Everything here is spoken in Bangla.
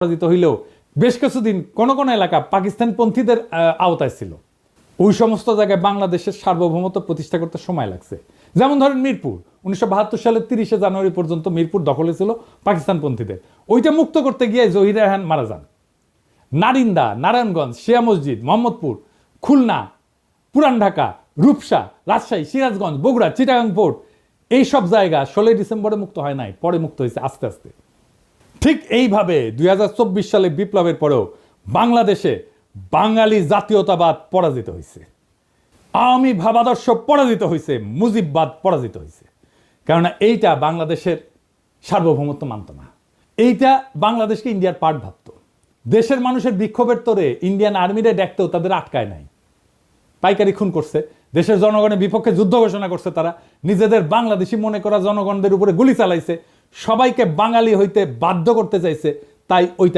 পরাজিত হইলেও বেশ কিছুদিন কোন কোন এলাকা পাকিস্তান পন্থীদের আওতায় ছিল। ওই সমস্ত জায়গায় বাংলাদেশের সার্বভৌমত্ব প্রতিষ্ঠা করতে সময় লাগছে। যেমন ধরেন মিরপুর। উনিশশো বাহাত্তর সালের তিরিশে জানুয়ারি পর্যন্ত মিরপুর দখলে ছিল পাকিস্তান পন্থীদের ওইটা মুক্ত করতে গিয়ে জহির রেহান মারা যান। নারিন্দা, নারায়ণগঞ্জ, শিয়া মসজিদ, মোহাম্মদপুর, খুলনা, পুরান ঢাকা, রূপসা, রাজশাহী, সিরাজগঞ্জ, বগুড়া, চিটাগাং পোর্ট এই সব জায়গা ষোলোই ডিসেম্বরে মুক্ত হয় নাই, পরে মুক্ত হয়েছে আস্তে আস্তে। ঠিক এইভাবে দুই হাজার চব্বিশ সালে বিপ্লবের পরেও বাংলাদেশে বাঙালি জাতীয়তাবাদ পরাজিত হয়েছে আওয়ামী ভাবাদর্শ পরাজিত হয়েছে মুজিববাদ পরাজিত হয়েছে কেননা এইটা বাংলাদেশের সার্বভৌমত্ব মানত না। এইটা বাংলাদেশকে ইন্ডিয়ার পার্ট ভাবত। দেশের মানুষের বিক্ষোভের তোরে ইন্ডিয়ান আর্মিরে ডাকতেও তাদের আটকায় নাই। পাইকারি খুন করছে, দেশের জনগণের বিপক্ষে যুদ্ধ ঘোষণা করছে তারা, নিজেদের বাংলাদেশি মনে করা জনগণদের উপরে গুলি চালাইছে সবাইকে বাঙালি হইতে বাধ্য করতে চাইছে তাই ওইটা